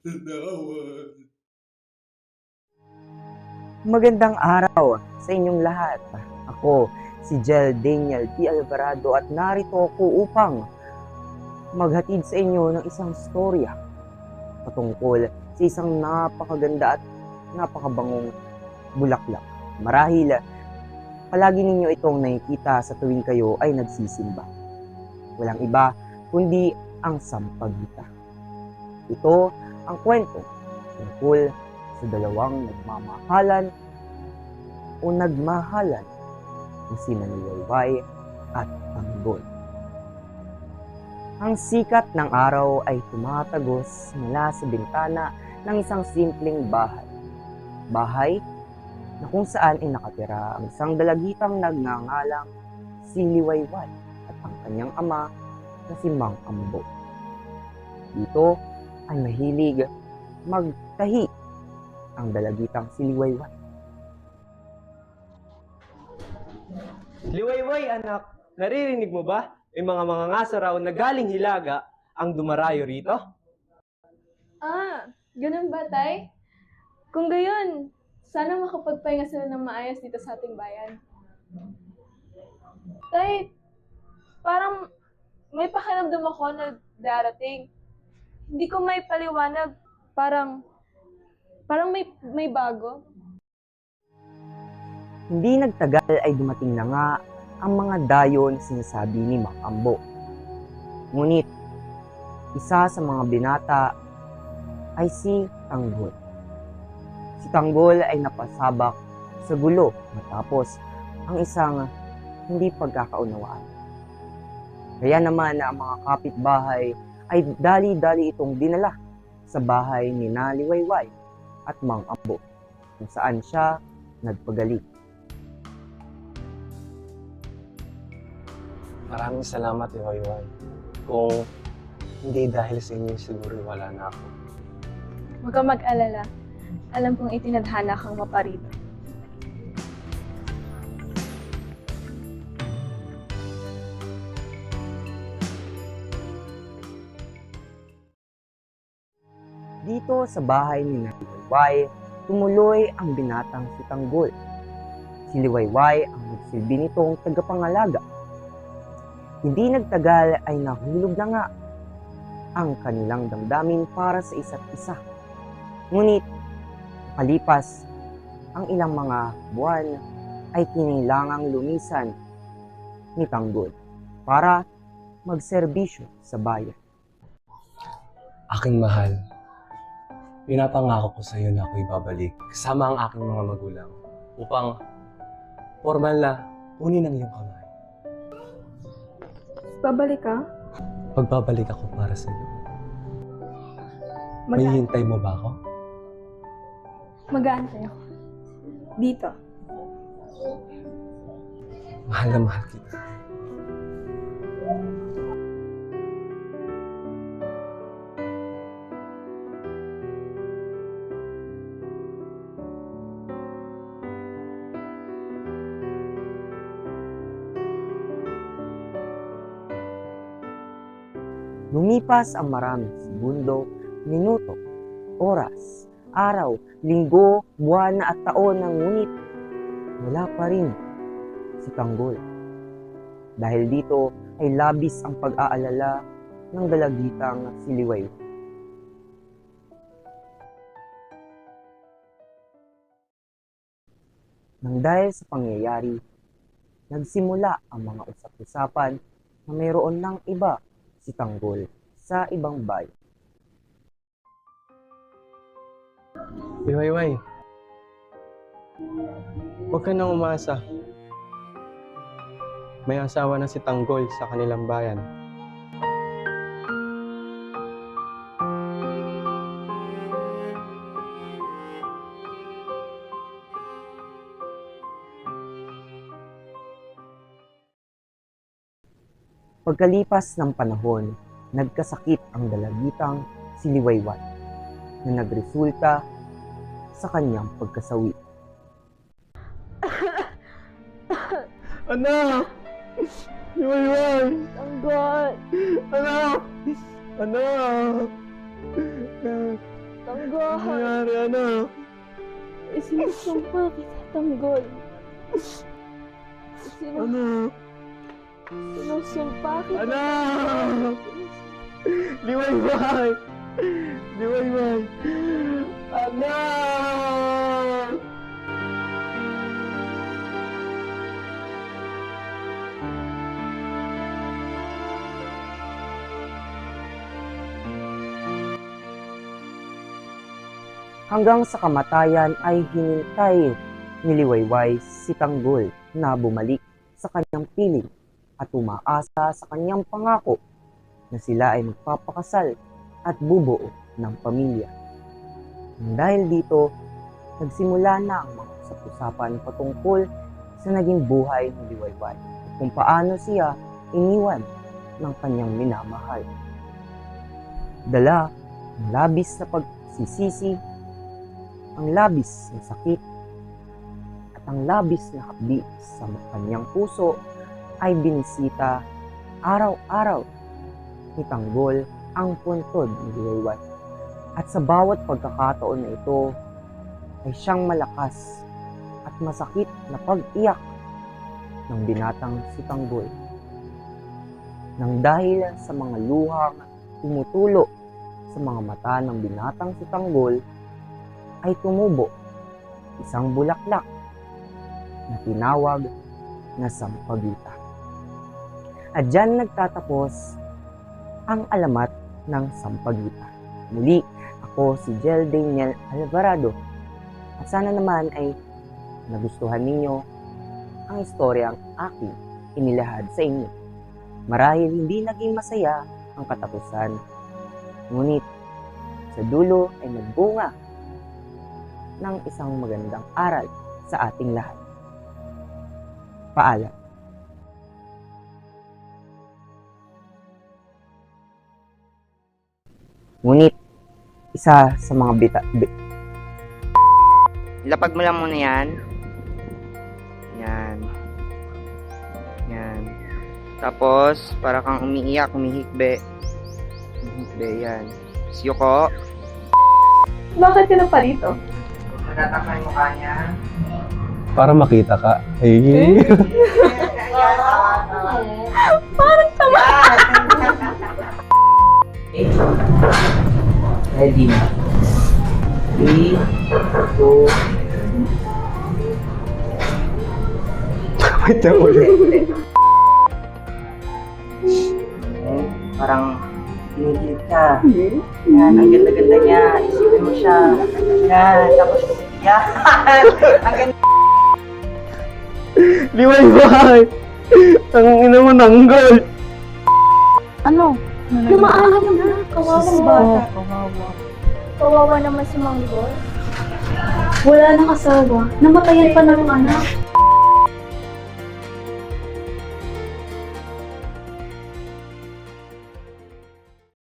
Tanawan. Magandang araw sa inyong lahat. Ako, si Jel Daniel P. Alvarado at narito ako upang maghatid sa inyo ng isang storya patungkol sa isang napakaganda at napakabangong bulaklak. Marahil, palagi ninyo itong nakikita sa tuwing kayo ay nagsisimba. Walang iba kundi ang sampagita. Ito ang kwento tungkol sa dalawang nagmamahalan o nagmahalan na sina Liwayway at Tanggol. Ang sikat ng araw ay tumatagos mula sa bintana ng isang simpleng bahay. Bahay na kung saan ay nakatira ang isang dalagitang nagngangalang si Liwayway at ang kanyang ama na si Mang Ambo. Dito ay mahilig magtahi ang dalagitang si Liwayway. Liwayway anak, naririnig mo ba? May mga mga ngasa raw na galing hilaga ang dumarayo rito. Ah, ganun ba, Tay? Kung gayon, sana makapagpahinga sila ng maayos dito sa ating bayan. Tay, parang may pakiramdam ako na darating. Hindi ko may paliwanag. Parang, parang may, may bago. Hindi nagtagal ay dumating na nga ang mga dayon na sinasabi ni Mang Ambo. Ngunit, isa sa mga binata ay si Tanggol. Si Tanggol ay napasabak sa gulo matapos ang isang hindi pagkakaunawaan. Kaya naman na ang mga kapitbahay ay dali-dali itong dinala sa bahay ni Naliwayway at Mang Ambo kung saan siya nagpagaling. Maraming salamat, Liwayway. Kung hindi dahil sa inyo, siguro wala na ako. Huwag kang mag-alala. Alam kong itinadhana kang maparito. Dito sa bahay ni Liwayway, tumuloy ang binatang si Tanggol. Si Liwayway ang nagsilbi nitong tagapangalaga. Hindi nagtagal ay nahulog na nga ang kanilang damdamin para sa isa't isa. Ngunit, kalipas ang ilang mga buwan ay kinailangang lumisan ni Tanggol para magserbisyo sa bayan. Aking mahal, pinapangako ko sa iyo na ako'y babalik kasama ang aking mga magulang upang formal na kunin ang iyong kamay. Babalik ka? Pagbabalik ako para sa iyo. Mag- May hintay mo ba ako? mag-aantay ako. Dito. Mahal na mahal kita. Lumipas ang maraming segundo, minuto, oras, araw, linggo, buwan at taon ng ngunit wala pa rin si Tanggol. Dahil dito ay labis ang pag-aalala ng dalagitang si Liway. Nang dahil sa pangyayari, nagsimula ang mga usap-usapan na mayroon ng iba si Tanggol sa ibang bayan. Liwayway, huwag ka nang umasa. May asawa na si Tanggol sa kanilang bayan. Pagkalipas ng panahon, nagkasakit ang dalagitang si Liwayway na nagresulta sa kanyang pagkasawi. Anak! Liwayway! Tanggol! Anak! Anak! Tanggol! Ano nangyari, anak? Isinusumpa kita, Tanggol. Isinusumpa. Anak! Sinusumpa kita. Anak! Liwayway! Liwayway! Anak! hanggang sa kamatayan ay hinintay ni Liwayway si Tanggol na bumalik sa kanyang piling at umaasa sa kanyang pangako na sila ay magpapakasal at bubuo ng pamilya. Dahil dito, nagsimula na ang mga usap-usapan patungkol sa naging buhay ni Liwayway kung paano siya iniwan ng kanyang minamahal. Dala ang labis na pagsisisi ang labis na sakit at ang labis na hapdi sa kanyang puso ay binisita araw-araw ni Tanggol ang puntod ni Liwayway. At sa bawat pagkakataon na ito ay siyang malakas at masakit na pag-iyak ng binatang si Tanggol. Nang dahil sa mga luhang tumutulo sa mga mata ng binatang si Tanggol, ay tumubo isang bulaklak na tinawag na sampagita. At dyan nagtatapos ang alamat ng sampagita. Muli, ako si Jel Daniel Alvarado. At sana naman ay nagustuhan ninyo ang istoryang aking inilahad sa inyo. Marahil hindi naging masaya ang katapusan. Ngunit sa dulo ay nagbunga ng isang magandang aral sa ating lahat. Paalam. Ngunit, isa sa mga bita... Bi- Lapag mo lang muna yan. Yan. Yan. Tapos, para kang umiiyak, umihikbe. Umihikbe, yan. Siyoko. Bakit ka na pa rito? Natatakpan yung mukha niya. Para makita ka. Ay. Ready na. Three, two, Wait lang ulit. parang kinikilig ka. Yan, ang ganda-ganda niya. Isipin mo siya. Yan, tapos, yan. ang ganda. Liwayway! Ang ina mo nanggol! Ano? Lumaalam na. Kawawang bata. kawawa. Kawawa naman si Manggol. Wala nang asawa. Namatayan pa ng anak.